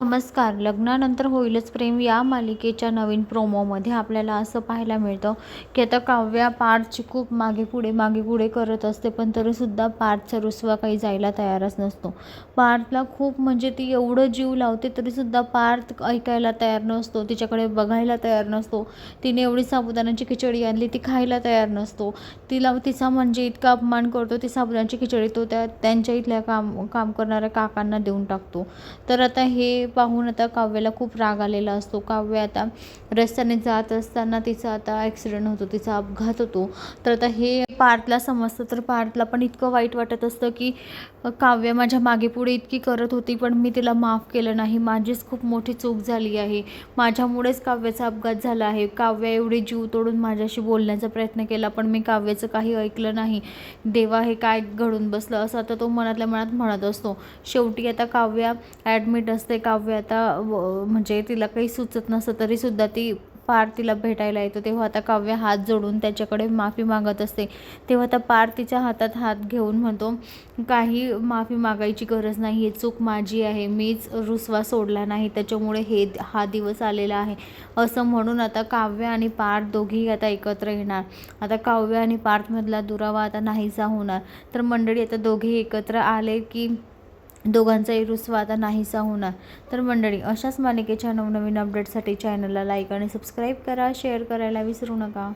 नमस्कार. लग्नानंतर होईलच प्रेम या मालिकेच्या नवीन प्रोमोमध्ये आपल्याला असं पाहायला मिळतं की आता काव्या पार्थची खूप मागे पुढे मागे पुढे करत असते पण तरीसुद्धा पार्थचा रुसवा काही जायला तयारच नसतो. पार्थला खूप म्हणजे ती एवढं जीव लावते तरीसुद्धा पार्थ ऐकायला तयार नसतो तिच्याकडे बघायला तयार नसतो. तिने एवढी साबुदाण्याची खिचडी आणली ती खायला तयार नसतो. तिला तिचा म्हणजे इतका अपमान करतो ती साबुदाण्याची खिचडी तो त्या त्यांच्या इथल्या काम काम करणाऱ्या काकांना देऊन टाकतो. तर आता हे पाहून आता काव्याला खूप राग आलेला असतो. काव्य आता रस्त्याने जात असताना तिचा आता ॲक्सिडेंट होतो तिचा अपघात होतो. तर आता हे पार्थला समजतं तर पार्थला पण इतकं वाईट वाटत असतं की काव्य माझ्या मागे पुढे इतकी करत होती पण मी तिला माफ केलं नाही. माझीच खूप मोठी चूक झाली आहे. माझ्यामुळेच काव्याचा अपघात झाला आहे. काव्य एवढी जीव तोडून माझ्याशी बोलण्याचा प्रयत्न केला पण मी काव्याचं काही ऐकलं नाही. देवा हे काय घडून बसलं? असं आता तो मनातल्या मनात म्हणत असतो. शेवटी आता काव्य ॲडमिट असते. काव्य आता व- म्हणजे तिला काही सुचत नसतं तरीसुद्धा ती पार तिला भेटायला येतो. तेव्हा आता काव्य हात जोडून त्याच्याकडे माफी मागत असते. तेव्हा आता पार तिच्या हातात हात घेऊन म्हणतो काही माफी मागायची गरज नाही ही चूक माझी आहे. मीच रुसवा सोडला नाही. त्याच्यामुळे हे हा दिवस आलेला आहे. असं म्हणून आता काव्य आणि पार्थ दोघेही आता एकत्र येणार. आता काव्य आणि पार्थमधला दुरावा आता नाहीसा होणार. तर मंडळी आता दोघेही एकत्र आले की दोघांचाही रुसवा आता नाहीसा होणार. तर मंडळी अशाच मालिकेच्या नवनवीन अपडेटसाठी चॅनलला लाईक आणि सबस्क्राईब करा. शेअर करायला विसरू नका.